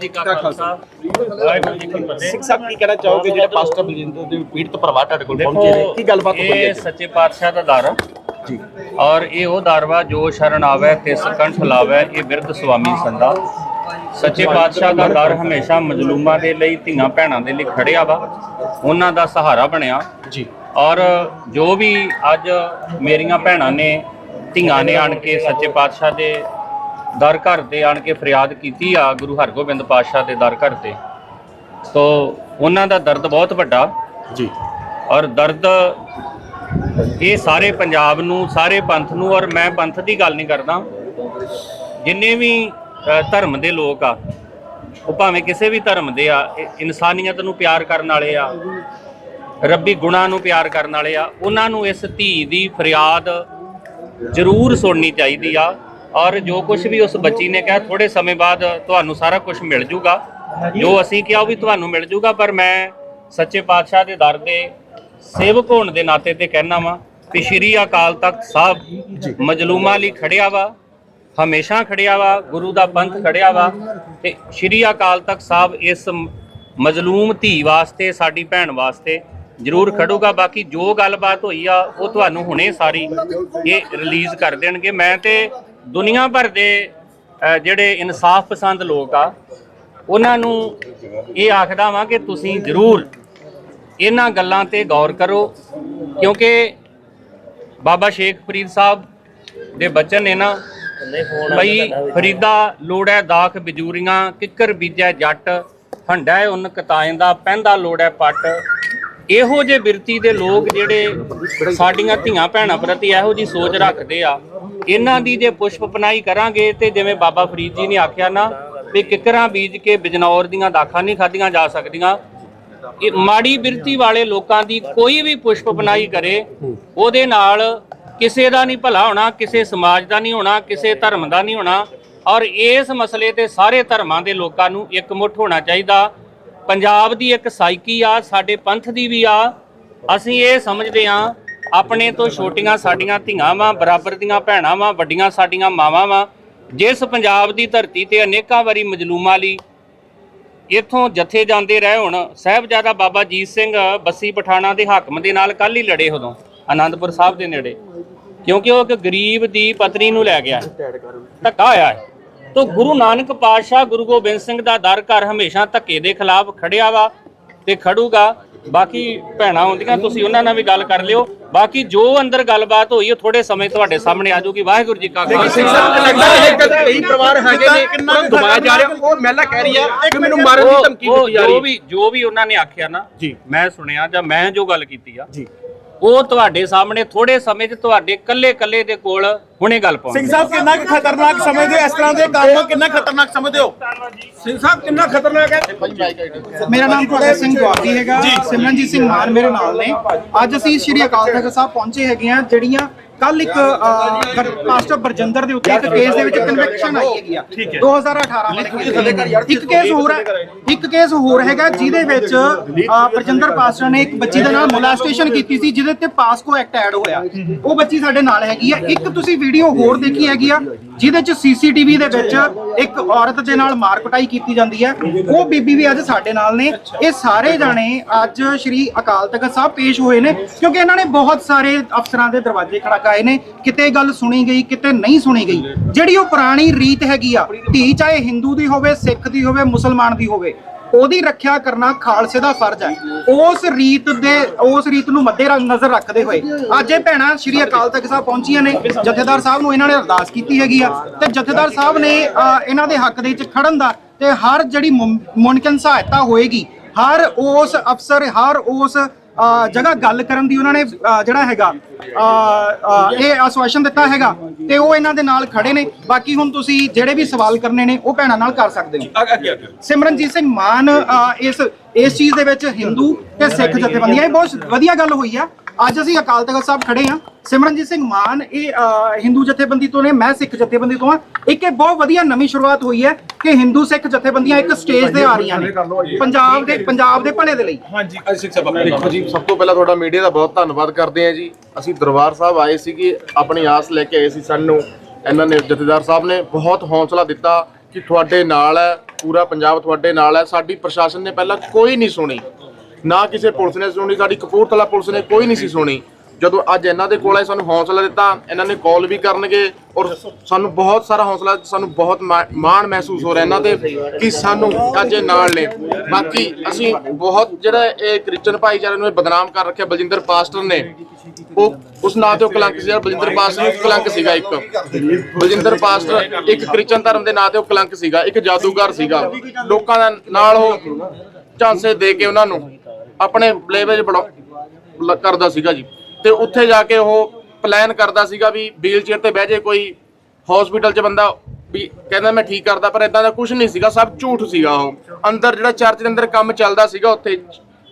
ਜੀ ਕਾ ਖਾਲਸਾ। ਵਾਹਿਗੁਰੂ ਜੀ ਕੀ ਫਤਿਹ। ਸਿੰਘ ਸਾਹਿਬ ਕੀ ਕਹਿਣਾ ਚਾਹੋਗੇ ਜਿਹੜੇ ਪਾਸਟਰ ਬਲਜਿੰਦਰ ਦੇ ਪੀੜਤ ਪਰਿਵਾਰ ਤੁਹਾਡੇ ਕੋਲ ਪਹੁੰਚੇ ਨੇ? ਕੀ ਗੱਲਬਾਤ ਹੋਈ ਹੈ ਇਹ ਸੱਚੇ ਪਾਤਸ਼ਾਹ ਦਾ ਦਰ। ਜੀ। ਔਰ ਇਹ ਉਹ ਦਰ ਵਾ ਜੋ ਸ਼ਰਨ ਆਵੇ ਤਿਸ ਕੰਠ ਲਾਵੇ ਇਹ ਬਿਰਧ ਸੁਆਮੀ ਸੰਦਾ ਸੱਚੇ ਪਾਤਸ਼ਾਹ ਦਾ ਦਰ ਹਮੇਸ਼ਾ ਮਜਲੂਮਾਂ ਦੇ ਲਈ ਧੀਆਂ ਭੈਣਾਂ ਦੇ ਲਈ ਖੜਿਆ ਵਾ। ਉਹਨਾਂ ਦਾ ਸਹਾਰਾ ਬਣਿਆ। ਜੀ। ਔਰ ਜੋ ਵੀ ਅੱਜ ਮੇਰੀਆਂ ਭੈਣਾਂ ਨੇ ਧੀਆਂ ਨੇ ਆਣ ਕੇ ਸੱਚੇ ਪਾਤਸ਼ਾਹ ਦੇ ਦਰ ਘਰ ਤੇ ਆਣ ਕੇ ਫਰਿਆਦ ਕੀਤੀ ਆ ਗੁਰੂ ਹਰਗੋਬਿੰਦ ਪਾਤਸ਼ਾਹ ਦੇ ਦਰ ਘਰ ਤੇ। ਤੋ ਉਹਨਾਂ ਦਾ ਦਰਦ ਬਹੁਤ ਵੱਡਾ। ਜੀ। ਔਰ ਦਰਦ ਇਹ ਸਾਰੇ ਪੰਜਾਬ ਨੂੰ ਸਾਰੇ ਪੰਥ ਨੂੰ ਔਰ ਮੈਂ ਪੰਥ ਦੀ ਗੱਲ ਨਹੀਂ ਕਰਦਾ। ਜਿੰਨੇ ਵੀ ਧਰਮ ਦੇ ਲੋਕ ਆ ਉਹ ਭਾਵੇਂ ਕਿਸੇ ਵੀ ਧਰਮ ਦੇ ਆ ਇਨਸਾਨੀਅਤ ਨੂੰ ਪਿਆਰ ਕਰਨ ਵਾਲੇ ਆ ਰੱਬੀ ਗੁਣਾਂ ਨੂੰ ਪਿਆਰ ਕਰਨ ਵਾਲੇ ਆ ਉਹਨਾਂ ਨੂੰ ਇਸ ਧੀ ਦੀ ਫਰਿਆਦ ਜ਼ਰੂਰ ਸੁਣਨੀ ਚਾਹੀਦੀ ਆ। ਔਰ ਜੋ ਕੁਝ ਵੀ ਉਸ ਬੱਚੀ ਨੇ ਕਿਹਾ ਥੋੜੇ ਸਮੇਂ ਬਾਅਦ ਤੁਹਾਨੂੰ ਸਾਰਾ ਕੁਝ ਮਿਲ ਜੂਗਾ। ਜੋ ਅਸੀਂ ਕਿਹਾ ਉਹ ਵੀ ਤੁਹਾਨੂੰ ਮਿਲ ਜੂਗਾ ਪਰ ਮੈਂ ਸੱਚੇ ਪਾਤਸ਼ਾਹ ਦੇ ਦਰ ਦੇ ਸੇਵਕ ਹੋਣ ਦੇ ਨਾਤੇ ਤੇ ਕਹਿਣਾ ਵਾਂ ਕਿ ਸ਼੍ਰੀ ਅਕਾਲ ਤਖਤ ਸਾਹਿਬ ਮਜਲੂਮਾਂ ਲਈ ਖੜਿਆ ਵਾ ਹਮੇਸ਼ਾ ਖੜਿਆ ਵਾ ਗੁਰੂ ਦਾ ਪੰਥ ਖੜਿਆ ਵਾ ਤੇ ਸ਼੍ਰੀ ਅਕਾਲ ਤਖਤ ਸਾਹਿਬ ਇਸ ਮਜ਼ਲੂਮ ਧੀ ਵਾਸਤੇ ਸਾਡੀ ਭੈਣ ਵਾਸਤੇ ਜ਼ਰੂਰ ਖੜੂਗਾ। ਬਾਕੀ ਜੋ ਗੱਲਬਾਤ ਹੋਈ ਆ ਉਹ ਤੁਹਾਨੂੰ ਹੁਣੇ ਸਾਰੀ ਇਹ ਰਿਲੀਜ਼ ਕਰ ਦੇਣਗੇ। ਮੈਂ ਤੇ ਦੁਨੀਆ ਭਰ ਦੇ ਜਿਹੜੇ ਇਨਸਾਫ ਪਸੰਦ ਲੋਕ ਆ, ਉਹਨਾਂ ਨੂੰ ਇਹ ਆਖਦਾ ਵਾਂ ਕਿ ਤੁਸੀਂ ਜ਼ਰੂਰ ਇਹਨਾਂ ਗੱਲਾਂ ਤੇ ਗੌਰ ਕਰੋ, ਕਿਉਂਕਿ ਬਾਬਾ ਸ਼ੇਖ ਫਰੀਦ ਸਾਹਿਬ ਦੇ ਬਚਨ ਨੇ ਨਾ ਬਈ, ਫਰੀਦਾ ਲੋੜੈ ਦਾਖ ਬਿਜੂਰੀਆਂ, ਕਿੱਕਰ ਬੀਜੈ ਜੱਟ, ਹੰਡੈ ਉਨ ਕਤਾਏ ਦਾ, ਪੈਂਦਾ ਲੋੜੈ ਪੱਟ। ਇਹੋ ਜੇ ਬਿਰਤੀ ਦੇ ਲੋਕ ਜਿਹੜੇ ਸਾਡੀਆਂ ਧੀਆਂ ਭੈਣਾਂ ਪ੍ਰਤੀ ਇਹੋ ਜੀ ਸੋਚ ਰੱਖਦੇ ਆ, ਇਹਨਾਂ ਦੀ ਜੇ ਪੁਸ਼ਪ ਪਨਾਈ ਕਰਾਂਗੇ ਤੇ ਜਿਵੇਂ ਬਾਬਾ ਫਰੀਦ ਜੀ ਨੇ ਆਖਿਆ ਨਾ ਵੀ ਕਿੱਕਰਾਂ ਬੀਜ ਕੇ ਬਿਜਨੌਰ ਦੀਆਂ ਦਾਖਾਂ ਨਹੀਂ ਖਾਧੀਆਂ ਜਾ ਸਕਦੀਆਂ। ਇਹ ਮਾੜੀ ਬਿਰਤੀ ਵਾਲੇ ਲੋਕਾਂ ਦੀ ਕੋਈ ਵੀ ਪੁਸ਼ਪ ਪਨਾਈ ਕਰੇ, ਉਹਦੇ ਨਾਲ ਕਿਸੇ ਦਾ ਨਹੀਂ ਭਲਾ ਹੋਣਾ, ਕਿਸੇ ਸਮਾਜ ਦਾ ਨਹੀਂ ਹੋਣਾ, ਕਿਸੇ ਧਰਮ ਦਾ ਨਹੀਂ ਹੋਣਾ। ਔਰ ਇਸ ਮਸਲੇ ਤੇ ਸਾਰੇ ਧਰਮਾਂ ਦੇ ਲੋਕਾਂ ਨੂੰ ਇਕਮੁੱਠ ਹੋਣਾ ਚਾਹੀਦਾ। ਪੰਜਾਬ ਦੀ ਇੱਕ ਸਾਈਕੀ ਆ, ਸਾਡੇ ਪੰਥ ਦੀ ਵੀ ਆ। ਅਸੀਂ ਇਹ ਸਮਝਦੇ ਆ ਆਪਣੇ ਤੋਂ ਛੋਟੀਆਂ ਸਾਡੀਆਂ ਧੀਆਂ ਵਾਂ, ਬਰਾਬਰ ਦੀਆਂ ਭੈਣਾਂ ਵਾਂ, ਵੱਡੀਆਂ ਸਾਡੀਆਂ ਮਾਵਾਂ ਵਾਂ। ਜਿਸ ਪੰਜਾਬ ਦੀ ਧਰਤੀ ਤੇ ਅਨੇਕਾਂ ਵਾਰੀ ਮਜਲੂਮਾਂ ਲਈ ਇੱਥੋਂ ਜਥੇ ਜਾਂਦੇ ਰਹੇ ਹੁਣ, ਸਾਹਿਬਜ਼ਾਦਾ ਬਾਬਾ ਜੀਤ ਸਿੰਘ ਬੱਸੀ ਪਠਾਣਾ ਦੇ ਹਾਕਮ ਦੇ ਨਾਲ ਕੱਲ ਹੀ ਲੜੇ ਉਦੋਂ, ਆਨੰਦਪੁਰ ਸਾਹਿਬ ਦੇ ਨੇੜੇ। ਕਿਉਂਕਿ ਉਹ ਇੱਕ ਗਰੀਬ ਦੀ ਪਤਨੀ ਨੂੰ ਲੈ ਗਿਆ। ਧੱਕਾ ਹੋਇਆ। ਹੈ ਤੋ ਗੁਰੂ ਨਾਨਕ ਪਾਤਸ਼ਾਹ ਗੁਰੂ ਗੋਬਿੰਦ ਸਿੰਘ ਦਾ ਦਰ ਘਰ ਹਮੇਸ਼ਾ ਧੱਕੇ ਦੇ ਖਿਲਾਫ ਖੜਿਆ ਵਾ ਤੇ ਖੜੂਗਾ। ਬਾਕੀ ਭੈਣਾਂ ਹੁੰਦੀਆਂ ਤੁਸੀਂ ਉਹਨਾਂ ਨਾਲ ਵੀ ਗੱਲ ਕਰ ਲਿਓ। ਬਾਕੀ ਜੋ ਅੰਦਰ ਗੱਲਬਾਤ ਹੋਈ ਉਹ ਥੋੜੇ ਸਮੇਂ ਤੁਹਾਡੇ ਸਾਹਮਣੇ ਆ ਜਾਊਗੀ। ਵਾਹਿਗੁਰੂ ਜੀ ਕਾ ਖਾਲਸਾ। ਸਾਹਿਬ ਲੱਗਦਾ ਹੈ ਕਿ ਕਈ ਪਰਿਵਾਰ ਹੈਗੇ ਨੇ ਕਿੰਨਾ ਦਬਾਇਆ ਜਾ ਰਿਹਾ। ਉਹ ਮਹਿਲਾ ਕਹਿ ਰਹੀ ਹੈ ਕਿ ਮੈਨੂੰ ਮਾਰਨ ਦੀ ਉਹ- ਧਮਕੀ ਉਹ ਦਿੱਤੀ ਜਾ ਜੋ ਰਹੀ ਵੀ ਜੋ ਵੀ ਉਹਨਾਂ ਨੇ ਆਖਿਆ ਨਾ ਜੀ। ਮੈਂ ਸੁਣਿਆ ਜਾਂ ਮੈਂ ਜੋ ਗੱਲ ਕੀਤੀ ਆ ਜੀ। ਉਹ ਤੁਹਾਡੇ ਸਾਹਮਣੇ ਥੋੜੇ ਸਮੇਂ 'ਚ ਤੁਹਾਡੇ ਕੱਲੇ ਕੱਲੇ ਦੇ ਕੋਲ ਹੁਣੇ ਗੱਲ ਸਿੰਘ ਪਾਉਂਦੇ ਸਾਹਿਬ ਕਿੰਨਾ ਕੁ ਖਤਰਨਾਕ ਸਮਝਦੇ ਹੋ ਇਸ ਤਰ੍ਹਾਂ ਦੇ ਕੰਮ? ਕਿੰਨਾ ਖਤਰਨਾਕ ਸਮਝਦੇ ਹੋ? ਸਿੰਘ ਸਾਹਿਬ ਕਿੰਨਾ ਖਤਰਨਾਕ ਹੈ? ਮੇਰਾ ਨਾਮ ਪ੍ਰਦੇਸ਼ ਸਿੰਘ ਦੁਆਬੀ ਹੈਗਾ। ਸਿਮਰਨਜੀਤ ਸਿੰਘ ਮਾਨ ਮੇਰੇ ਨਾਲ ਨੇ। ਅੱਜ ਅਸੀਂ ਸ਼੍ਰੀ ਅਕਾਲ ਤਖਤ ਸਾਹਿਬ ਪਹੁੰਚੇ ਹੈਗੇ ਆ ਜਿਹੜੀਆਂ ਕੱਲ ਇੱਕ ਪਾਸਟਰ ਬਰਜਿੰਦਰ ਦੇ ਉੱਤੇ ਇੱਕ ਕੇਸ ਦੇ ਵਿੱਚ ਕਨਵਿਕਸ਼ਨ ਆਈ ਹੈਗੀ ਆ। 2018 ਵਿੱਚ ਇੱਕ ਕੇਸ ਹੋਰ ਹੈ। ਇੱਕ ਕੇਸ ਹੋਰ ਹੈਗਾ ਜਿਹਦੇ ਵਿੱਚ ਬਰਜਿੰਦਰ ਪਾਸਟਰ ਨੇ ਇੱਕ ਬੱਚੀ ਦੇ ਨਾਲ ਮੋਲਾਸਟੇਸ਼ਨ ਕੀਤੀ ਸੀ ਜਿਹਦੇ ਤੇ ਪਾਸਕੋ ਐਕਟ ਐਡ ਹੋਇਆ। ਉਹ ਬੱਚੀ ਸਾਡੇ ਨਾਲ ਹੈਗੀ ਆ। ਇੱਕ ਤੁਸੀਂ ਵੀਡੀਓ ਹੋਰ ਦੇਖੀ ਹੈਗੀ ਆ, ਜਿਹਦੇ ਚ ਸੀਸੀਟੀਵੀ ਦੇ ਵਿੱਚ ਇੱਕ ਔਰਤ ਦੇ ਨਾਲ ਮਾਰ ਕੀਤੀ ਜਾਂਦੀ ਹੈ ਉਹ ਬੀਬੀ ਵੀ ਅੱਜ ਸਾਡੇ ਨਾਲ ਨੇ। ਇਹ ਸਾਰੇ ਜਾਣੇ ਅੱਜ ਸ਼੍ਰੀ ਅਕਾਲ ਤਖਤ ਸਾਹਿਬ ਪੇਸ਼ ਹੋਏ ਨੇ, ਕਿਉਂਕਿ ਇਹਨਾਂ ਨੇ ਬਹੁਤ ਸਾਰੇ ਅਫਸਰਾਂ ਦੇ ਦਰਵਾਜ਼ੇ ਖੜਕਾਏ ਨੇ। ਕਿਤੇ ਗੱਲ ਸੁਣੀ ਗਈ, ਕਿਤੇ ਨਹੀਂ ਸੁਣੀ ਗਈ। ਜਿਹੜੀ ਉਹ ਪੁਰਾਣੀ ਰੀਤ ਹੈਗੀ ਆ, ਧੀ ਚਾਹੇ ਹਿੰਦੂ ਦੀ ਹੋਵੇ, ਸਿੱਖ ਦੀ ਹੋਵੇ, ਮੁਸਲਮਾਨ ਦੀ ਹੋਵੇ ਉਹਦੀ ਰੱਖਿਆ ਕਰਨਾ ਖਾਲਸੇ ਦਾ ਫਰਜ਼ ਹੈ। ਉਸ ਰੀਤ ਦੇ ਉਸ ਰੀਤ ਨੂੰ ਮੱਦੇ ਨਜ਼ਰ ਰੱਖਦੇ ਹੋਏ। ਅੱਜ ਇਹ ਭੈਣਾਂ ਸ਼੍ਰੀ ਅਕਾਲ ਤਖਤ ਸਾਹਿਬ ਪਹੁੰਚੀਆਂ ਨੇ। ਜਥੇਦਾਰ ਸਾਹਿਬ ਨੂੰ ਇਹਨਾਂ ਨੇ ਅਰਦਾਸ ਕੀਤੀ ਹੈਗੀ ਆ। ਤੇ ਜਥੇਦਾਰ ਸਾਹਿਬ ਨੇ ਅ, ਇਹਨਾਂ ਦੇ ਹੱਕ ਦੇ ਵਿੱਚ ਖੜਨ ਦਾ ਤੇ ਹਰ ਜਿਹੜੀ ਮੁਮ- ਮੁਮਕਿਨ ਸਹਾਇਤਾ ਹੋਏਗੀ ਹਰ ਉਸ ਅਫਸਰ ਹਰ ਉਸ ਜਗ੍ਹਾ ਗੱਲ ਕਰਨ ਦੀ ਉਹਨਾਂ ਨੇ ਜਿਹੜਾ ਹੈਗਾ ਇਹ ਆਸ਼ਵਾਸਨ ਦਿੱਤਾ ਹੈਗਾ ਤੇ ਉਹ ਇਹਨਾਂ ਦੇ ਨਾਲ ਖੜੇ ਨੇ। ਬਾਕੀ ਹੁਣ ਤੁਸੀਂ ਜਿਹੜੇ ਵੀ ਸਵਾਲ ਕਰਨੇ ਨੇ ਉਹ ਭੈਣਾਂ ਨਾਲ ਕਰ ਸਕਦੇ ਹੋ। ਸਿਮਰਨਜੀਤ ਸਿੰਘ ਮਾਨ ਇਸ ਇਸ ਚੀਜ਼ ਦੇ ਵਿੱਚ ਹਿੰਦੂ ਤੇ ਸਿੱਖ ਜਥੇਬੰਦੀਆਂ ਇਹ ਬਹੁਤ ਵਧੀਆ ਗੱਲ ਹੋਈ ਆ। ਅੱਜ ਅਸੀਂ ਅਕਾਲ ਤਖਤ ਸਾਹਿਬ ਖੜੇ ਆ। ਸਿਮਰਨਜੀਤ ਸਿੰਘ ਮਾਨ ਇਹ ਹਿੰਦੂ ਜਥੇਬੰਦੀ ਤੋਂ ਨੇ ਮੈਂ ਸਿੱਖ ਜਥੇਬੰਦੀ ਤੋਂ ਆ। ਇੱਕ ਇਹ ਬਹੁਤ ਵਧੀਆ ਨਵੀਂ ਸ਼ੁਰੂਆਤ ਹੋਈ ਹੈ ਕਿ ਹਿੰਦੂ ਸਿੱਖ ਜਥੇਬੰਦੀਆਂ ਇੱਕ ਸਟੇਜ ਤੇ ਆ ਰਹੀਆਂ ਨੇ। ਪੰਜਾਬ ਦੇ ਪੰਜਾਬ ਦੇ ਭਲੇ ਦੇ ਲਈ। ਹਾਂਜੀ। ਸਿੰਘ ਸਾਹਿਬ ਦੇਖੋ ਜੀ ਸਭ ਤੋਂ ਪਹਿਲਾਂ ਤੁਹਾਡਾ ਮੀਡੀਆ ਦਾ ਬਹੁਤ ਧੰਨਵਾਦ ਕਰਦੇ ਹਾਂ ਜੀ। ਅਸੀਂ ਦਰਬਾਰ ਸਾਹਿਬ ਆਏ ਸੀਗੇ ਆਪਣੀ ਆਸ ਲੈ ਕੇ ਆਏ ਸੀ ਸਾਨੂੰ। ਇਹਨਾਂ ਨੇ ਜਥੇਦਾਰ ਸਾਹਿਬ ਨੇ ਬਹੁਤ ਹੌਸਲਾ ਦਿੱਤਾ। ਕਿ ਤੁਹਾਡੇ ਨਾਲ ਹੈ, ਪੂਰਾ ਪੰਜਾਬ ਤੁਹਾਡੇ ਨਾਲ ਹੈ, ਸਾਡੀ ਪ੍ਰਸ਼ਾਸਨ ਨੇ ਪਹਿਲਾਂ ਕੋਈ ਨਹੀਂ ਸੁਣੀ। ਨਾ ਕਿਸੇ ਪੁਲਿਸ ਨੇ ਸੁਣੀ, ਸਾਡੀ ਕਪੂਰਥਲਾ ਪੁਲਿਸ ਨੇ ਕੋਈ ਨਹੀਂ ਸੀ ਸੁਣੀ। ਜਦੋਂ ਅੱਜ ਇਹਨਾਂ ਦੇ ਕੋਲ ਆਏ, ਸਾਨੂੰ ਹੌਸਲਾ ਦਿੱਤਾ, ਇਹਨਾਂ ਨੇ ਕਾਲ ਵੀ ਕਰਨਗੇ ਔਰ ਸਾਨੂੰ ਬਹੁਤ ਸਾਰਾ ਹੌਸਲਾ, ਸਾਨੂੰ ਬਹੁਤ ਮਾ- ਮਾਣ ਮਹਿਸੂਸ ਹੋ ਰਿਹਾ ਇਹਨਾਂ ਤੇ ਕਿ ਸਾਨੂੰ ਅੱਜ ਇਹ ਨਾਲ ਨੇ। ਬਾਕੀ ਅਸੀਂ ਬਹੁਤ ਜਿਹੜਾ ਇਹ ਕ੍ਰਿਸਚਨ ਭਾਈਚਾਰੇ ਨੂੰ ਇਹ ਬਦਨਾਮ ਕਰ ਰੱਖਿਆ ਬਲਜਿੰਦਰ ਪਾਸਟਰ ਨੇ ਉਹ ਉਸ ਨਾਂ ਤੇ ਉਹ ਕਲੰਕ ਸੀ ਬਲਜਿੰਦਰ ਪਾਸਟਰ ਨੂੰ ਕਲੰਕ ਸੀਗਾ ਇੱਕ। ਬਲਜਿੰਦਰ ਪਾਸਟਰ ਇੱਕ ਕ੍ਰਿਸਚਨ ਧਰਮ ਦੇ ਨਾਂ ਤੇ ਉਹ ਕਲੰਕ ਸੀਗਾ, ਇੱਕ ਜਾਦੂਗਰ ਸੀਗਾ। ਲੋਕਾਂ ਦਾ ਨਾਲ ਉਹ ਝਾਂਸੇ ਦੇ ਕੇ ਉਹਨਾਂ ਨੂੰ ਆਪਣੇ ਬਲੇਵੇ ਬੜਾ ਕਰਦਾ ਸੀਗਾ ਜੀ। ਤੇ ਉੱਥੇ ਜਾ ਕੇ ਉਹ ਪਲਾਨ ਕਰਦਾ ਸੀਗਾ ਵੀ ਵੀਲ ਚੇਅਰ ਤੇ ਬਹਿ ਜੇ ਕੋਈ ਹਸਪੀਟਲ 'ਚ ਬੰਦਾ ਵੀ ਕਹਿੰਦਾ ਮੈਂ ਠੀਕ ਕਰਦਾ, ਪਰ ਇਦਾਂ ਦਾ ਕੁਝ ਨਹੀਂ ਸੀਗਾ, ਸਭ ਝੂਠ ਸੀਗਾ ਉਹ। ਅੰਦਰ ਜਿਹੜਾ ਚਰਚ ਦੇ ਅੰਦਰ ਕੰਮ ਚੱਲਦਾ ਸੀਗਾ, ਉੱਥੇ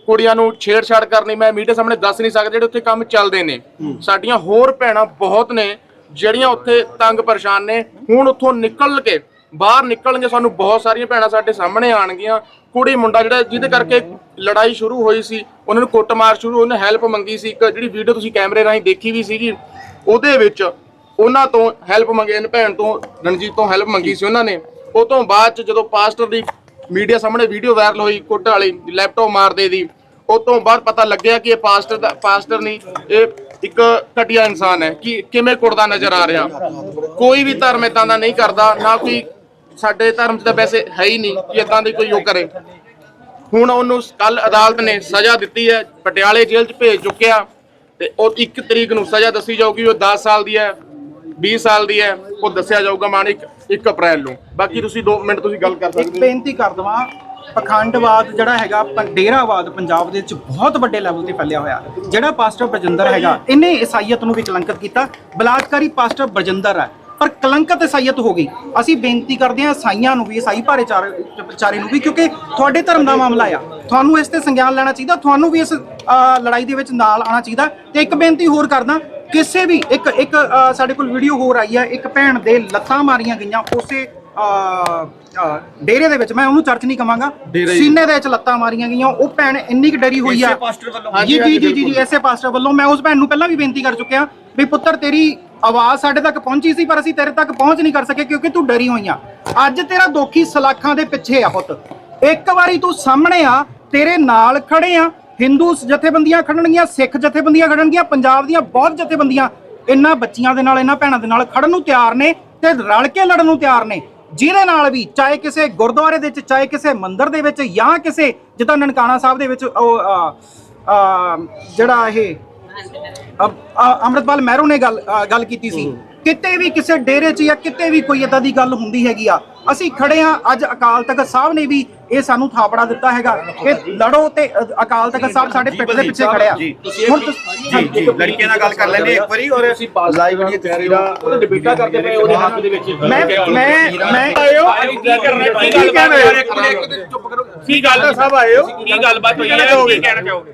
ਕੁੜੀਆਂ ਨੂੰ ਛੇੜਛਾੜ ਕਰਨੀ ਮੈਂ ਮੀਡੀਆ ਸਾਹਮਣੇ ਦੱਸ ਨਹੀਂ ਸਕਦਾ ਜਿਹੜੇ ਉੱਥੇ ਕੰਮ ਚੱਲਦੇ ਨੇ। ਸਾਡੀਆਂ ਹੋਰ ਭੈਣਾਂ ਬਹੁਤ ਨੇ ਜਿਹੜੀਆਂ ਉੱਥੇ ਤੰਗ ਪਰੇਸ਼ਾਨ ਨੇ। ਹੁਣ ਉੱਥੋਂ ਨਿਕਲ ਕੇ ਬਾਹਰ ਨਿਕਲਣਗੇ ਸਾਨੂੰ ਬਹੁਤ ਸਾਰੀਆਂ ਭੈਣਾਂ ਸਾਡੇ ਸਾਹਮਣੇ ਆਣਗੀਆਂ ਕੁੜੀ ਮੁੰਡਾ ਜਿਹੜਾ ਜਿਹਦੇ ਕਰਕੇ ਲੜਾਈ ਸ਼ੁਰੂ ਹੋਈ ਸੀ ਉਹਨਾਂ ਨੂੰ ਕੁੱਟਮਾਰ ਸ਼ੁਰੂ ਉਹਨੇ ਹੈਲਪ ਮੰਗੀ ਸੀ। ਇੱਕ ਜਿਹੜੀ ਵੀਡੀਓ ਤੁਸੀਂ ਕੈਮਰੇ ਰਾਹੀਂ ਦੇਖੀ ਵੀ ਸੀਗੀ ਉਹਦੇ ਵਿੱਚ ਉਹਨਾਂ ਤੋਂ ਹੈਲਪ ਮੰਗੇ ਇਹਨ ਭੈਣ ਤੋਂ ਰਣਜੀਤ ਤੋਂ ਹੈਲਪ ਮੰਗੀ ਸੀ ਉਹਨਾਂ ਨੇ। ਉਹ ਤੋਂ ਬਾਅਦ ਚ ਜਦੋਂ ਪਾਸਟਰ ਦੀ ਮੀਡੀਆ ਸਾਹਮਣੇ ਵੀਡੀਓ ਵਾਇਰਲ ਹੋਈ ਕੁੱਟ ਵਾਲੀ ਲੈਪਟਾਪ ਮਾਰਦੇ ਦੀ ਉਹ ਤੋਂ ਬਾਅਦ ਪਤਾ ਲੱਗਿਆ ਕਿ ਇਹ ਪਾਸਟਰ ਦਾ ਪਾਸਟਰ ਨਹੀਂ ਇਹ ਇੱਕ ਘਟੀਆ ਇਨਸਾਨ ਹੈ। ਕਿ ਕਿਵੇਂ ਕੁੱਟਦਾ ਨਜ਼ਰ ਆ ਰਿਹਾ? ਕੋਈ ਵੀ ਧਰਮ ਇਦਾਂ ਦਾ ਨਹੀਂ ਕਰਦਾ ਨਾ ਕੋਈ ਸਾਡੇ ਧਰਮ 'ਚ ਤਾਂ ਵੈਸੇ ਹੈ ਹੀ ਨਹੀਂ ਕਿ ਇਦਾਂ ਦੀ ਕੋਈ ਉਹ ਕਰੇ। ਹੁਣ ਉਹਨੂੰ ਕੱਲ ਅਦਾਲਤ ਨੇ ਸਜ਼ਾ ਦਿੱਤੀ ਹੈ ਪਟਿਆਲੇ ਜੇਲ੍ਹ 'ਚ ਭੇਜ ਚੁੱਕਿਆ ਤੇ ਉਹ 1 ਤਰੀਕ ਨੂੰ ਸਜ਼ਾ ਦੱਸੀ ਜਾਊਗੀ ਉਹ 10 ਸਾਲ ਦੀ ਹੈ 20 ਸਾਲ ਦੀ ਹੈ ਉਹ ਦੱਸਿਆ ਜਾਊਗਾ ਮਾਨਿਕ 1 ਅਪ੍ਰੈਲ ਨੂੰ। ਬਾਕੀ ਤੁਸੀਂ 2 ਮਿੰਟ ਤੁਸੀਂ ਗੱਲ ਕਰ ਸਕਦੇ ਹੋ। ਬੇਨਤੀ ਕਰ ਦਵਾਂ ਪਖੰਡਵਾਦ ਜਿਹੜਾ ਹੈਗਾ ਡੇਰਾਵਾਦ ਪੰਜਾਬ ਦੇ ਵਿੱਚ ਬਹੁਤ ਵੱਡੇ ਲੈਵਲ ਤੇ ਫੈਲਿਆ ਹੋਇਆ। ਜਿਹੜਾ ਪਾਸਟਰ ਬਰਜਿੰਦਰ ਹੈਗਾ, ਇਹਨੇ ਈਸਾਈਅਤ ਨੂੰ ਵੀ ਕਲੰਕਿਤ ਕੀਤਾ। ਬਲਾਤਕਾਰੀ ਪਾਸਟਰ ਬਰਜਿੰਦਰ ਹੈ। ਪਰ ਕਲੰਕਤ ਈਸਾਈਅਤ ਹੋ ਗਈ। ਅਸੀਂ ਬੇਨਤੀ ਕਰਦੇ ਹਾਂ ਈਸਾਈਆਂ ਨੂੰ ਵੀ, ਈਸਾਈ ਭਾਈਚਾਰੇ ਨੂੰ ਵੀ, ਕਿਉਂਕਿ ਤੁਹਾਡੇ ਧਰਮ ਦਾ ਮਾਮਲਾ ਆ। ਤੁਹਾਨੂੰ ਇਸ ਤੇ ਸੰਗਿਆਨ ਲੈਣਾ ਚਾਹੀਦਾ, ਤੁਹਾਨੂੰ ਵੀ ਇਸ ਲੜਾਈ ਦੇ ਵਿੱਚ ਨਾਲ ਆਉਣਾ ਚਾਹੀਦਾ। ਤੇ ਇੱਕ ਬੇਨਤੀ ਹੋਰ ਕਰਦਾ, ਕਿਸੇ ਵੀ, ਇੱਕ ਇੱਕ ਸਾਡੇ ਕੋਲ ਵੀਡੀਓ ਹੋਰ ਆਈ ਹੈ। ਇੱਕ ਭੈਣ ਦੇ ਲੱਤਾਂ ਮਾਰੀਆਂ ਗਈਆਂ ਉਸੇ ਡੇਰੇ ਦੇ ਵਿੱਚ ਮੈਂ ਉਹਨੂੰ ਚਰਚ ਨਹੀਂ ਕਵਾਂਗਾ। ਸੀਨੇ ਦੇ ਵਿੱਚ ਲੱਤਾਂ ਮਾਰੀਆਂ ਗਈਆਂ ਉਹ ਭੈਣ ਇੰਨੀ ਕੁ ਡਰੀ ਹੋਈ ਆ। ਜੀ ਜੀ ਜੀ ਜੀ ਜੀ ਐਸੇ ਪਾਸਟਰ ਵੱਲੋਂ। ਮੈਂ ਉਸ ਭੈਣ ਨੂੰ ਪਹਿਲਾਂ ਵੀ ਬੇਨਤੀ ਕਰ ਚੁੱਕਿਆ ਵੀ ਪੁੱਤਰ ਤੇਰੀ ਆਵਾਜ਼ ਸਾਡੇ ਤੱਕ ਪਹੁੰਚੀ ਸੀ ਪਰ ਅਸੀਂ ਤੇਰੇ ਤੱਕ ਪਹੁੰਚ ਨਹੀਂ ਕਰ ਸਕੇ ਕਿਉਂਕਿ ਤੂੰ ਡਰੀ ਹੋਈ ਆ। ਅੱਜ ਤੇਰਾ ਦੋਖੀ ਸਲਾਖਾਂ ਦੇ ਪਿੱਛੇ ਆ ਪੁੱਤ। ਇੱਕ ਵਾਰੀ ਤੂੰ ਸਾਹਮਣੇ ਆ ਤੇਰੇ ਨਾਲ ਖੜੇ ਆ। ਹਿੰਦੂ ਜਥੇਬੰਦੀਆਂ ਖੜਨਗੀਆਂ ਸਿੱਖ ਜਥੇਬੰਦੀਆਂ ਖੜਨਗੀਆਂ ਪੰਜਾਬ ਦੀਆਂ ਬਹੁਤ ਜਥੇਬੰਦੀਆਂ ਇਹਨਾਂ ਬੱਚੀਆਂ ਦੇ ਨਾਲ ਇਹਨਾਂ ਭੈਣਾਂ ਦੇ ਨਾਲ ਖੜਨ ਨੂੰ ਤਿਆਰ ਨੇ ਤੇ ਰਲ ਕੇ ਲੜਨ ਨੂੰ ਤਿਆਰ ਨੇ। ਜਿਹਦੇ ਨਾਲ ਵੀ ਚਾਹੇ ਕਿਸੇ ਗੁਰਦੁਆਰੇ ਦੇ ਵਿੱਚ ਚਾਹੇ ਕਿਸੇ ਮੰਦਿਰ ਦੇ ਵਿੱਚ ਜਾਂ ਕਿਸੇ ਜਿੱਦਾਂ ਨਨਕਾਣਾ ਸਾਹਿਬ ਦੇ ਵਿੱਚ ਉਹ ਜਿਹੜਾ ਇਹ ਅ- ਅ- ਅੰਮ੍ਰਿਤਪਾਲ ਮਹਿਰੋ ਨੇ ਗੱਲ ਅ, ਗੱਲ ਕੀਤੀ ਸੀ। ਕਿਤੇ ਵੀ ਕਿਸੇ ਡੇਰੇ 'ਚ ਜਾਂ ਕਿਤੇ ਵੀ ਕੋਈ ਇਦਾਂ ਦੀ ਗੱਲ ਹੁੰਦੀ ਹੈਗੀ ਆ ਅਸੀਂ ਖੜੇ ਆ ਅੱਜ ਅਕਾਲ ਤਖਤ ਸਾਹਿਬ ਨੇ ਵੀ ਇਹ ਸਾਨੂੰ ਥਾਪੜਾ ਦਿੱਤਾ ਹੈਗਾ। ਕਿ ਲੜੋ ਤੇ ਅਕਾਲ ਤਖਤ ਸਾਹਿਬ ਸਾਡੇ ਪਿੱਠ ਦੇ ਪਿੱਛੇ ਖੜਿਆ ਹੁਣ ਜੀ ਜੀ ਲੜਕੀਆਂ ਨਾਲ ਗੱਲ ਕਰ ਲੈਂਦੇ ਇੱਕ ਵਾਰੀ ਔਰ ਤੁਸੀਂ ਲਾਈਵ ਜਿਹੜੀ ਤਸਵੀਰਾਂ ਉਹਦੇ ਡਿਬੇਟਾਂ ਕਰਦੇ ਪਏ ਉਹਦੇ ਹੱਕ ਦੇ ਵਿੱਚ। ਮੈਂ ਮੈਂ ਮੈਂ ਕੀ ਕਰਨਾ ਕੀ ਕੀ ਕਹਿਣਾ ਗੱਲਬਾਤ ਹੈ? ਚੁੱਪ ਕਰੋ। ਕੀ ਗੱਲ ਸਾਹਿਬ ਆਏ ਹੋ? ਕੀ ਗੱਲਬਾਤ ਹੋਈ ਹੈ? ਕੀ ਕਹਿਣਾ ਚਾਹੋਗੇ?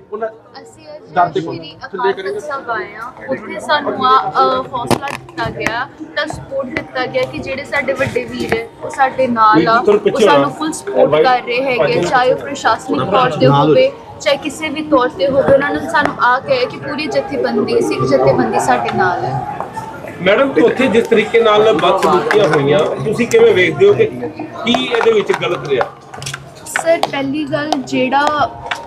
ਅਸੀਂ ਅੱਜ ਸ਼੍ਰੀ ਅਕਾਲ ਤਖਤ ਸਾਹਿਬ ਆਏ ਹਾਂ। ਉੱਥੇ ਸਾਨੂੰ ਆ ਹੌਸਲਾ ਦਿੱਤਾ ਗਿਆ ਤਾਂ ਸਪੋਰਟ ਦਿੱਤਾ ਗਿਆ ਕਿ ਜਿਹੜੇ ਸਾਡੇ ਵੱਡੇ ਵੀਰ ਹੈ ਉਹ ਸਾਡੇ ਨਾਲ ਆ ਉਹ ਸਾਨੂੰ ਫੁੱਲ ਸਪੋਰਟ ਕਰ ਰਹੇ ਹੈਗੇ ਚਾਹੇ ਉਹ ਪ੍ਰਸ਼ਾਸਨਿਕ ਤੌਰ ਤੇ ਹੋਵੇ ਚਾਹੇ ਕਿਸੇ ਵੀ ਤੌਰ ਤੇ ਹੋਵੇ ਉਹਨਾਂ ਨੇ ਸਾਨੂੰ ਆ ਕਹੇ ਕਿ ਪੂਰੀ ਜਥੇਬੰਦੀ ਸਿੱਖ ਜਥੇਬੰਦੀ ਸਾਡੇ ਨਾਲ ਹੈ। ਮੈਡਮ ਉੱਥੇ ਜਿਸ ਤਰੀਕੇ ਨਾਲ ਬਦਸਲੂਕੀਆਂ ਹੋਈਆਂ ਤੁਸੀਂ ਕਿਵੇਂ ਵੇਖਦੇ ਹੋ ਕਿ ਕੀ ਇਹਦੇ ਵਿੱਚ ਗਲਤ ਰਿਹਾ? ਸਰ ਪਹਿਲੀ ਗੱਲ ਜਿਹੜਾ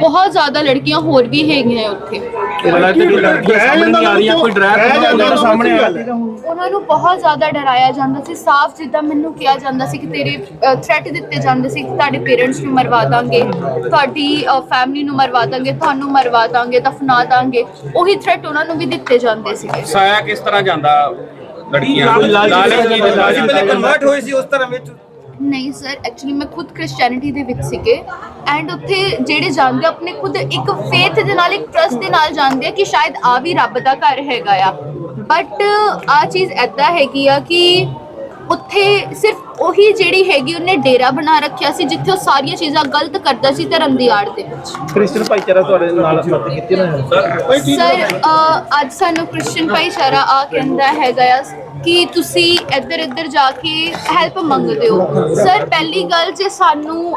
ਬਹੁਤ ਜ਼ਿਆਦਾ ਲੜਕੀਆਂ ਹੋਰ ਵੀ ਹੈਗੀਆਂ ਉੱਥੇ। ਉਹਨਾਂ ਨੂੰ ਬਹੁਤ ਜ਼ਿਆਦਾ ਡਰਾਇਆ ਜਾਂਦਾ ਸੀ ਸਾਫ਼ ਜਿੱਦਾਂ ਮੈਨੂੰ ਕਿਹਾ ਜਾਂਦਾ ਸੀ ਕਿ ਤੇਰੇ ਥ੍ਰੈਟ ਦਿੱਤੇ ਜਾਂਦੇ ਸੀ ਕਿ ਤੁਹਾਡੇ ਪੇਰੈਂਟਸ ਨੂੰ ਮਰਵਾ ਦਾਂਗੇ ਤੁਹਾਡੀ ਫੈਮਿਲੀ ਨੂੰ ਮਰਵਾ ਦਾਂਗੇ ਤੁਹਾਨੂੰ ਮਰਵਾ ਦਾਂਗੇ ਦਫਨਾ ਦਾਂਗੇ ਉਹੀ ਥ੍ਰੈਟ ਉਹਨਾਂ ਨੂੰ ਵੀ ਦਿੱਤੇ ਜਾਂਦੇ ਸੀਗੇ ਸਾਇਆ ਕਿਸ ਤਰ੍ਹਾਂ ਜਾਂਦਾ ਲੜਕੀਆਂ ਲਾਲਚ ਕੀ ਕਨਵਰਟ ਹੋਏ ਸੀ ਉਸ ਧਰਮ ਵਿੱਚ। ਨਹੀਂ ਸਰ ਐਕਚੁਅਲੀ ਮੈਂ ਖੁਦ ਕ੍ਰਿਸਚੀਅਨਿਟੀ ਦੇ ਵਿੱਚ ਸੀਗੇ। ਐਂਡ ਉੱਥੇ ਜਿਹੜੇ ਜਾਂਦੇ ਆ, ਆਪਣੇ ਖੁਦ ਇੱਕ ਫੇਥ ਦੇ ਨਾਲ ਇੱਕ ਟਰਸਟ ਦੇ ਨਾਲ ਜਾਂਦੇ ਆ ਕਿ ਸ਼ਾਇਦ ਆ ਵੀ ਰੱਬ ਦਾ ਘਰ ਹੈਗਾ ਆ। ਬਟ ਆ ਚੀਜ਼ ਐਦਾਂ ਹੈਗੀ ਆ ਕਿ ਉੱਥੇ ਸਿਰਫ ਉਹੀ ਜਿਹੜੀ ਹੈਗੀ ਉਹਨੇ ਡੇਰਾ ਬਣਾ ਰੱਖਿਆ ਸੀ ਜਿੱਥੇ ਉਹ ਸਾਰੀਆਂ ਚੀਜ਼ਾਂ ਗਲਤ ਕਰਦਾ ਸੀ ਧਰਮ ਦੀ ਆੜ ਦੇ ਵਿੱਚ। ਕ੍ਰਿਸਚੀਅਨ ਭਾਈਚਾਰਾ ਤੁਹਾਡੇ ਨਾਲ ਮਦਦ ਕੀਤੀ ਨਾ? ਸਰ ਅ, ਅੱਜ ਸਾਨੂੰ ਕ੍ਰਿਸਚੀਅਨ ਭਾਈਚਾਰਾ ਆ ਕਹਿੰਦਾ ਹੈਗਾ ਆ। ਕਿ ਤੁਸੀਂ ਇੱਧਰ ਇੱਧਰ ਜਾ ਕੇ ਹੈਲਪ ਮੰਗਦੇ ਹੋ। ਸਰ ਪਹਿਲੀ ਗੱਲ ਜੇ ਸਾਨੂੰ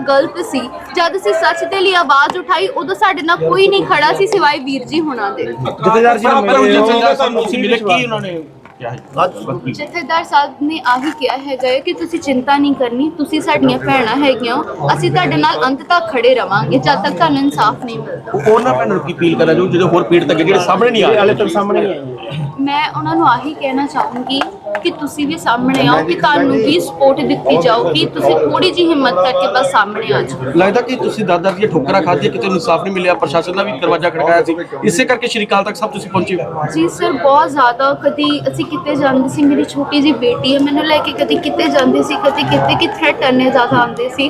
ਗਲਤ ਸੀ। ਜਦ ਅਸੀਂ ਸੱਚ ਦੇ ਲਈ ਆਵਾਜ਼ ਉਠਾਈ ਉਦੋਂ ਸਾਡੇ ਨਾਲ ਕੋਈ ਨਹੀਂ ਖੜਾ ਸੀ ਸਿਵਾਏ ਵੀਰ ਜੀ ਹੁਣਾਂ ਦੇ। ਜਥੇਦਾਰ ਜੀ ਨੂੰ ਮਿਲੇ ਹੋ ਤੁਹਾਨੂੰ ਤੁਸੀਂ ਮਿਲੇ ਕੀ ਉਹਨਾਂ ਨੇ ਕਿਹਾ ਹੈ? ਜਥੇਦਾਰ ਸਾਹਿਬ ਨੇ ਆਹੀ ਕਿਹਾ ਹੈਗਾ ਹੈ ਕਿ ਤੁਸੀਂ ਚਿੰਤਾ ਨਹੀਂ ਕਰਨੀ ਤੁਸੀਂ ਸਾਡੀਆਂ ਭੈਣਾਂ ਹੈਗੀਆਂ ਹੋ। ਅਸੀਂ ਤੁਹਾਡੇ ਨਾਲ ਅੰਤ ਤੱਕ ਖੜੇ ਰਵਾਂਗੇ ਜਦ ਤੱਕ ਤੁਹਾਨੂੰ ਇਨਸਾਫ ਨਹੀਂ ਮਿਲਦਾ। ਉਹਨਾਂ ਭੈਣਾਂ ਨੂੰ ਕੀ ਅਪੀਲ ਕਰਨਾ ਜੋ ਜਦੋਂ ਹੋਰ ਪੀੜ ਤੱਕ ਜਿਹੜੇ ਸਾਹਮਣੇ ਨਹੀਂ ਆ ਰਹੇ? ਤੱਕ ਸਾਹਮਣੇ ਨਹੀਂ ਆਏ। ਮੈਂ ਉਹਨਾਂ ਨੂੰ ਆਹੀ ਕਹਿਣਾ ਚਾਹੂੰਗੀ ਕਿ ਤੁਸੀਂ ਵੀ ਸਾਹਮਣੇ ਆਓ ਕਿ ਤੁਹਾਨੂੰ ਵੀ ਸਪੋਰਟ ਦਿੱਤੀ ਜਾਊਗੀ ਤੁਸੀਂ ਥੋੜੀ ਜਿਹੀ ਹਿੰਮਤ ਕਰਕੇ ਬਸ ਸਾਹਮਣੇ ਆ ਜਾਓ। ਲੱਗਦਾ ਕਿ ਤੁਸੀਂ ਦਾਦਾ ਦੀਆਂ ਠੋਕਰਾਂ ਖਾਧੀਆਂ ਕਿਤੇ ਇਨਸਾਫ ਨਹੀਂ ਮਿਲਿਆ ਪ੍ਰਸ਼ਾਸਨ ਦਾ ਵੀ ਦਰਵਾਜ਼ਾ ਖੜਕਾਇਆ ਸੀ। ਇਸੇ ਕਰਕੇ ਸ਼੍ਰੀ ਅਕਾਲ ਤੱਕ ਸਭ ਤੁਸੀਂ ਪਹੁੰਚੇ ਜੀ ਸਰ ਬਹੁਤ ਜ਼ਿਆਦਾ ਕਦੀ ਅਸੀਂ ਕਿਤੇ ਜਾਂਦੇ ਸੀ ਮੇਰੀ ਛੋਟੀ ਜਿਹੀ ਬੇਟੀ ਹੈ ਮੈਨੂੰ ਲੈ ਕੇ ਕਦੀ ਕਿਤੇ ਜਾਂਦੇ ਸੀ ਕਦੀ ਕਿਤੇ ਕਿ ਥ੍ਰੈਟ ਇੰਨੇ ਜ਼ਿਆਦਾ ਆਉਂਦੇ ਸੀ।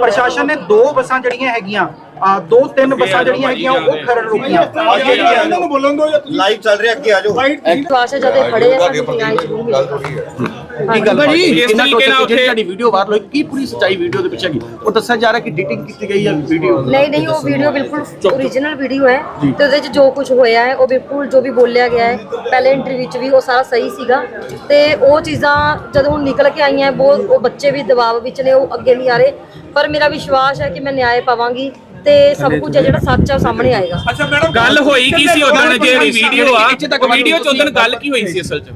ਪ੍ਰਸ਼ਾਸਨ ਨੇ ਦੋ ਬੱਸਾਂ ਜਿਹੜੀਆਂ ਹੈਗੀਆਂ ਆ ਦੋ ਤਿੰਨ ਬੱਸਾਂ ਜਿਹੜੀਆਂ ਹੈਗੀਆਂ ਉਹ ਖਰੜ ਰੁਕੀਆਂ। ਇਹਨਾਂ ਨੂੰ ਬੋਲਣ ਦਿਓ ਜਾਂ ਲਾਈਵ ਚੱਲ ਰਿਹਾ ਅੱਗੇ ਆ ਜਾਓ। ਹੈ ਜਦੋਂ ਖੜੇ ਆ ਸਾਡੀ ਨਿਆਂ ਜ਼ਰੂਰ ਮਿਲੇਗਾ। ਕੀ ਗੱਲ ਬਣੀ ਇਸ ਤਰੀਕੇ ਨਾਲ ਉੱਥੇ ਸਾਡੀ ਵੀਡੀਓ ਵਾਇਰਲ ਹੋਈ? ਕੀ ਪੂਰੀ ਸੱਚਾਈ ਵੀਡੀਓ ਦੇ ਪਿੱਛੇ ਕੀ ਉਹ ਦੱਸਿਆ ਜਾ ਰਿਹਾ ਕਿ ਐਡੀਟਿੰਗ ਕੀਤੀ ਗਈ ਹੈ ਵੀਡੀਓ ਨਹੀਂ ਨਹੀਂ ਉਹ ਵੀਡੀਓ ਬਿਲਕੁਲ ਓਰੀਜਨਲ ਵੀਡੀਓ ਹੈ ਤੇ ਉਹਦੇ 'ਚ ਜੋ ਕੁਝ ਹੋਇਆ ਹੈ ਉਹ ਬਿਲਕੁਲ ਜੋ ਵੀ ਬੋਲਿਆ ਗਿਆ ਹੈ ਪਹਿਲੇ ਇੰਟਰਵਿਊ 'ਚ ਵੀ ਉਹ ਸਾਰਾ ਸਹੀ ਸੀਗਾ। ਤੇ ਉਹ ਚੀਜ਼ਾਂ ਜਦੋਂ ਹੁਣ ਨਿਕਲ ਕੇ ਆਈਆਂ ਬਹੁਤ ਉਹ ਬੱਚੇ ਵੀ ਦਬਾਅ ਵਿੱਚ ਨੇ ਉਹ ਅੱਗੇ ਨਹੀਂ ਆ ਰਹੇ। ਪਰ ਮੇਰਾ ਵਿਸ਼ਵਾਸ ਹੈ ਕਿ ਮੈਂ ਨਿਆਂ ਪਾਵਾਂਗੀ ਤੇ ਸਭ ਕੁਝ ਜਿਹੜਾ ਸੱਚ ਉਹ ਸਾਹਮਣੇ ਆਏਗਾ। ਅੱਛਾ ਮੈਡਮ ਗੱਲ ਹੋਈ ਕੀ ਸੀ ਉਦੋਂ ਜਿਹੜੀ ਵੀਡੀਓ ਆ ਵੀਡੀਓ ਚ ਉਦੋਂ ਗੱਲ ਕੀ ਹੋਈ ਸੀ ਅਸਲ ਚ?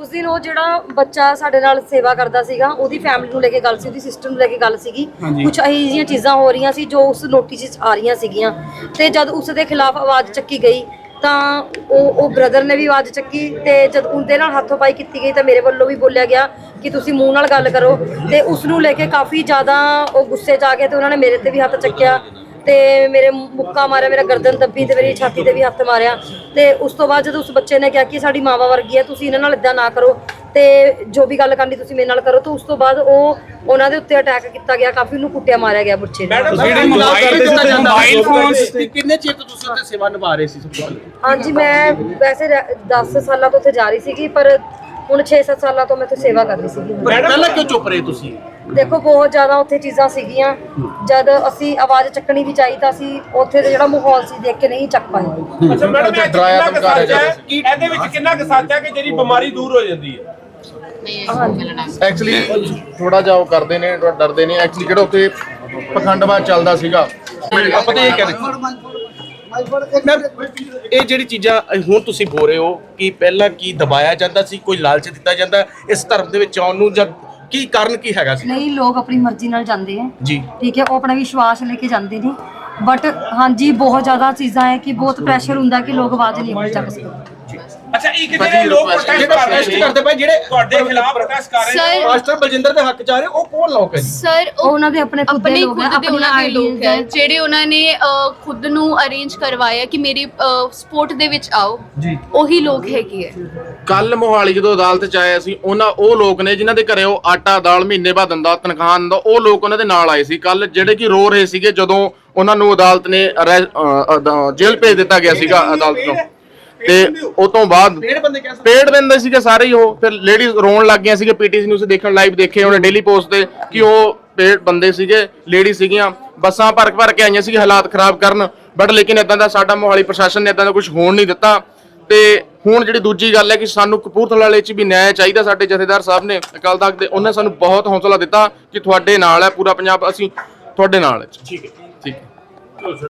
ਉਸ ਦਿਨ ਉਹ ਜਿਹੜਾ ਬੱਚਾ ਸਾਡੇ ਨਾਲ ਸੇਵਾ ਕਰਦਾ ਸੀਗਾ ਉਹਦੀ ਫੈਮਿਲੀ ਨੂੰ ਲੈ ਕੇ ਗੱਲ ਸੀ ਉਹਦੀ ਸਿਸਟਰ ਨੂੰ ਲੈ ਕੇ ਗੱਲ ਸੀਗੀ। ਕੁਝ ਇਹੋ ਜਿਹੀਆਂ ਚੀਜ਼ਾਂ ਹੋ ਰਹੀਆਂ ਸੀ ਜੋ ਉਸ ਨੋਟਿਸ 'ਚ ਆ ਰਹੀਆਂ ਸੀਗੀਆਂ। ਤੇ ਜਦ ਉਸ ਦੇ ਖਿਲਾਫ ਆਵਾਜ਼ ਚੱਕੀ ਗਈ ਤਾਂ ਉਹ ਉਹ ਬ੍ਰਦਰ ਨੇ ਵੀ ਆਵਾਜ਼ ਚੱਕੀ ਤੇ ਜਦ ਉਹਦੇ ਨਾਲ ਹੱਥੋਂ-ਪਾਈ ਕੀਤੀ ਗਈ ਤਾਂ ਮੇਰੇ ਵੱਲੋਂ ਵੀ ਬੋਲਿਆ ਗਿਆ ਕਿ ਤੁਸੀਂ ਮੂੰਹ ਨਾਲ ਗੱਲ ਕਰੋ। ਤੇ ਉਸ ਨੂੰ ਲੈ ਕੇ ਕਾਫੀ ਜ਼ਿਆਦਾ ਉਹ ਗੁੱਸੇ 'ਚ ਆ ਗਏ ਤੇ ਉਹਨਾਂ ਨੇ ਮੇਰੇ ਤੇ ਵੀ ਹੱਥ ਚੱਕਿਆ। ਤੇ ਮੇਰੇ ਮੁੱਕਾ ਮਾਰਿਆ ਮੇਰਾ ਗਰਦਨ ਦੱਬੀ ਤੇ ਮੇਰੀ ਛਾਤੀ ਤੇ ਵੀ ਹੱਥ ਮਾਰਿਆ। ਤੇ ਉਸ ਤੋਂ ਬਾਅਦ ਜਦੋਂ ਉਸ ਬੱਚੇ ਨੇ ਕਿਹਾ ਕਿ ਸਾਡੀ ਮਾਵਾ ਵਰਗੀ ਹੈ ਤੁਸੀਂ ਇਹਨਾਂ ਨਾਲ ਇਦਾਂ ਨਾ ਕਰੋ ਤੇ ਜੋ ਵੀ ਗੱਲ ਕਰਨੀ ਤੁਸੀਂ ਮੇਰੇ ਨਾਲ ਕਰੋ ਤਾਂ ਉਸ ਤੋਂ ਬਾਅਦ ਉਹ ਉਹਨਾਂ ਦੇ ਉੱਤੇ ਅਟੈਕ ਕੀਤਾ ਗਿਆ ਕਾਫੀ ਉਹਨੂੰ ਕੁੱਟਿਆ ਮਾਰਿਆ ਗਿਆ ਬੱਚੇ ਨੂੰ। ਮੋਬਾਈਲ ਫੋਨਸ ਕਿੰਨੇ ਚਿਰ ਤੋਂ ਤੁਸੀਂ ਉੱਥੇ ਸੇਵਾ ਨਿਭਾ ਰਹੇ ਸੀ ਸਭ ਤੋਂ ਪਹਿਲਾਂ? ਹਾਂਜੀ ਮੈਂ ਵੈਸੇ 10 ਸਾਲਾਂ ਤੋਂ ਉੱਥੇ ਜਾ ਰਹੀ ਸੀਗੀ ਪਰ ਹੁਣ 6-7 ਸਾਲਾਂ ਤੋਂ ਮੈਂ ਉੱਥੇ ਸੇਵਾ ਕਰ ਰਹੀ ਸੀਗੀ। ਪਹਿਲਾਂ ਕਿਉਂ ਚੁੱਪ ਰਹੇ ਤੁਸੀਂ? ਦੇਖੋ ਬਹੁਤ ਜ਼ਿਆਦਾ ਉੱਥੇ ਚੀਜ਼ਾਂ ਸੀਗੀਆਂ। ਜਦ ਅਸੀਂ ਆਵਾਜ਼ ਚੱਕਣੀ ਵੀ ਚਾਹੀ ਤਾਂ ਅਸੀਂ ਉੱਥੇ ਦਾ ਜਿਹੜਾ ਮਾਹੌਲ ਸੀ ਦੇਖ ਕੇ ਨਹੀਂ ਚੱਕ ਪਾਏ। ਅੱਛਾ ਮੈਡਮ ਇਹ ਡਰਾਇਆ ਕਿੰਨਾ ਕੁ ਧਮਕਾਇਆ ਸੱਚ ਹੈ? ਜਾਂਦਾ ਕਿ ਇਹਦੇ ਵਿੱਚ ਕਿੰਨਾ ਕੁ ਸੱਚ ਹੈ ਕਿ ਜਿਹੜੀ ਬਿਮਾਰੀ ਦੂਰ ਹੋ ਜਾਂਦੀ ਹੈ? ਐਕਚੁਅਲੀ ਥੋੜਾ ਜਿਹਾ ਉਹ ਕਰਦੇ ਨੇ ਥੋੜ੍ਹਾ ਡਰਦੇ ਨੇ। ਐਕਚੁਅਲੀ ਜਿਹੜਾ ਉੱਥੇ ਪਖੰਡਵਾ ਚੱਲਦਾ ਸੀਗਾ। ਆਪਾਂ ਤਾਂ ਇਹ ਕਹਿੰਦੇ ਇਹ ਜਿਹੜੀ ਚੀਜ਼ਾਂ ਹੁਣ ਤੁਸੀਂ ਬੋਲ ਰਹੇ ਹੋ ਕਿ ਪਹਿਲਾਂ ਕੀ ਦਬਾਇਆ ਜਾਂਦਾ ਸੀ ਕੋਈ ਲਾਲਚ ਦਿੱਤਾ ਜਾਂਦਾ ਇਸ ਧਰਮ ਦੇ ਵਿੱਚ ਆਉਣ ਨੂੰ ਜਾਂ ਕੀ ਕਾਰਨ ਕੀ ਹੈਗਾ ਸੀ? ਨਹੀਂ ਲੋਕ ਆਪਣੀ ਮਰਜ਼ੀ ਨਾਲ ਜਾਂਦੇ ਹੈ ਜੀ। ਠੀਕ ਹੈ ਉਹ ਆਪਣਾ ਵਿਸ਼ਵਾਸ ਲੈ ਕੇ ਜਾਂਦੇ ਨੇ। ਬਟ ਹਾਂਜੀ ਬਹੁਤ ਜ਼ਿਆਦਾ ਚੀਜ਼ਾਂ ਹੈ ਕਿ ਬਹੁਤ ਪ੍ਰੈਸ਼ਰ ਹੁੰਦਾ ਕਿ ਲੋਕ ਆਵਾਜ਼ ਨਹੀਂ ਆਪਣੀ ਚੱਕ ਸਕਦੇ ਅੱਛਾ ਇੱਕ ਜਿਹੜੇ ਲੋਕ ਪ੍ਰੋਟੈਸਟ ਕਰ ਰਹੇ ਪ੍ਰੋਟੈਸਟ ਸੀ। ਕਰਦੇ ਪਏ ਜਿਹੜੇ ਤੁਹਾਡੇ ਖਿਲਾਫ ਪ੍ਰੋਟੈਸਟ ਕਰ ਰਹੇ ਨੇ ਸਰ ਮਾਸਟਰ ਬਲਜਿੰਦਰ ਦੇ ਹੱਕ ਚ ਆ ਰਹੇ ਉਹ ਕੌਣ ਲੋਕ ਹੈ ਜੀ? ਸਰ ਉਹ ਉਹਨਾਂ ਦੇ ਆਪਣੇ ਖੁਦ ਦੇ ਆਪਣੇ ਲੋਕ ਹੈ ਖੁਦ ਦੇ ਉਹਨਾਂ ਦੇ ਲੋਕ ਹੈ। ਜਿਹੜੇ ਉਹਨਾਂ ਨੇ ਖੁਦ ਨੂੰ ਅਰੇਂਜ ਕਰਵਾਇਆ ਕਿ ਮੇਰੀ ਸਪੋਰਟ ਦੇ ਵਿੱਚ ਆਓ। ਜੀ। ਉਹੀ ਲੋਕ ਹੈਗੇ ਹੈ। ਕੱਲ ਮੋਹਾਲੀ ਜਦੋਂ ਅਦਾਲਤ ਚ ਆਏ ਸੀ ਉਹਨਾਂ ਉਹ ਲੋਕ ਨੇ ਜਿਨ੍ਹਾਂ ਦੇ ਘਰੇ ਉਹ ਆਟਾ ਦਾਲ ਮਹੀਨੇ ਬਾਅਦ ਦਿੰਦਾ ਤਨਖਾਹ ਦਿੰਦਾ ਉਹ ਲੋਕ ਉਹਨਾਂ ਦੇ ਨਾਲ ਆਏ ਸੀ। ਕੱਲ ਜਿਹੜੇ ਕਿ ਰੋ ਰਹੇ ਸੀਗੇ ਜਦੋਂ ਉਹਨਾਂ ਨੂੰ ਅਦਾਲਤ ਨੇ ਅਰੈ- ਅ, ਅ, ਜੇਲ੍ਹ ਭੇਜ ਦਿੱਤਾ ਗਿਆ ਸੀਗਾ ਅਦਾਲਤ ਤੋਂ। ਤੇ ਉਹ ਤੋਂ ਬਾਅਦ ਪੇੜ ਬੰਦੇ ਕਹਿ ਪੇੜ ਬੰਦੇ ਸੀਗੇ ਸਾਰੇ ਹੀ ਉਹ। ਫਿਰ ਲੇਡੀਜ਼ ਰੋਣ ਲੱਗ ਗਈਆਂ ਸੀਗੇ ਪੀਟੀਸੀ ਨਿਊਜ਼ ਦੇਖਣ ਲਾਈਵ ਦੇਖੇ ਉਹਨੇ ਡੇਲੀ ਪੋਸਟ ਤੇ ਕਿ ਉਹ ਪੇੜ ਬੰਦੇ ਸੀਗੇ ਲੇਡੀ ਸੀਗੀਆਂ। ਬੱਸਾਂ ਭਰ ਭਰ ਕੇ ਆਈਆਂ ਸੀ ਹਾਲਾਤ ਖਰਾਬ ਕਰਨ। ਬਟ ਲੇਕਿਨ ਇਦਾਂ ਦਾ ਸਾਡਾ ਮੋਹਾਲੀ ਪ੍ਰਸ਼ਾਸਨ ਨੇ ਇਦਾਂ ਦਾ ਕੁਝ ਹੋਣ ਨਹੀਂ ਦਿੱਤਾ। ਤੇ ਹੁਣ ਜਿਹੜੀ ਦੂਜੀ ਗੱਲ ਹੈ ਕਿ ਸਾਨੂੰ ਕਪੂਰਥਲਾ ਵਾਲੇ ਚ ਵੀ ਨਿਆਂ ਚਾਹੀਦਾ ਸਾਡੇ ਜਥੇਦਾਰ ਸਾਹਿਬ ਨੇ ਅਕਾਲ ਤਖਤ ਦੇ ਉਹਨੇ ਸਾਨੂੰ ਬਹੁਤ ਹੌਸਲਾ ਦਿੱਤਾ ਕਿ ਤੁਹਾਡੇ ਨਾਲ ਹੈ ਪੂਰਾ ਪੰਜਾਬ ਅਸੀਂ ਤੁਹਾਡੇ ਨਾਲ ਹੈ। ਠੀਕ ਹੈ। ਠੀਕ ਹੈ